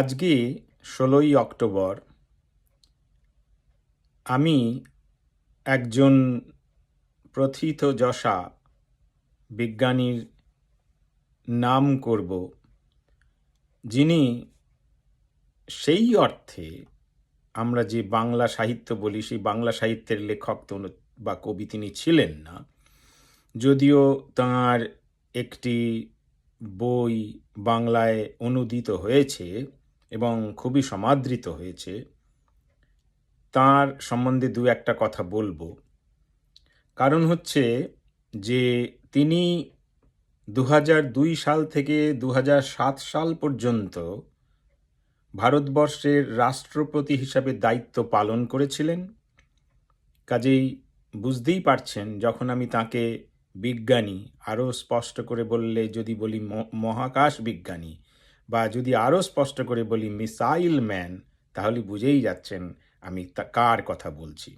আজকে ষোলোই অক্টোবর আমি একজন প্রথিত যশা বিজ্ঞানীর নাম করব, যিনি সেই অর্থে আমরা যে বাংলা সাহিত্য বলি, সেই বাংলা সাহিত্যের লেখক বা কবি তিনি ছিলেন না, যদিও তাঁর একটি বই বাংলায় অনুদিত হয়েছে। এবং খুবই সমাদৃত হয়েছে। তার সম্বন্ধে দু একটা কথা বলব। কারণ হচ্ছে যে তিনি দু সাল থেকে দু সাল পর্যন্ত ভারতবর্ষের রাষ্ট্রপতি হিসাবে দায়িত্ব পালন করেছিলেন। কাজেই বুঝতেই পারছেন, যখন আমি তাকে বিজ্ঞানী আরও স্পষ্ট করে বললে যদি বলি মহাকাশ বিজ্ঞানী বা যদি আরও স্পষ্ট করে বলি, মিসাইল ম্যান তাহলে বুঝেই যাচ্ছেন আমি কার কথা বলছি।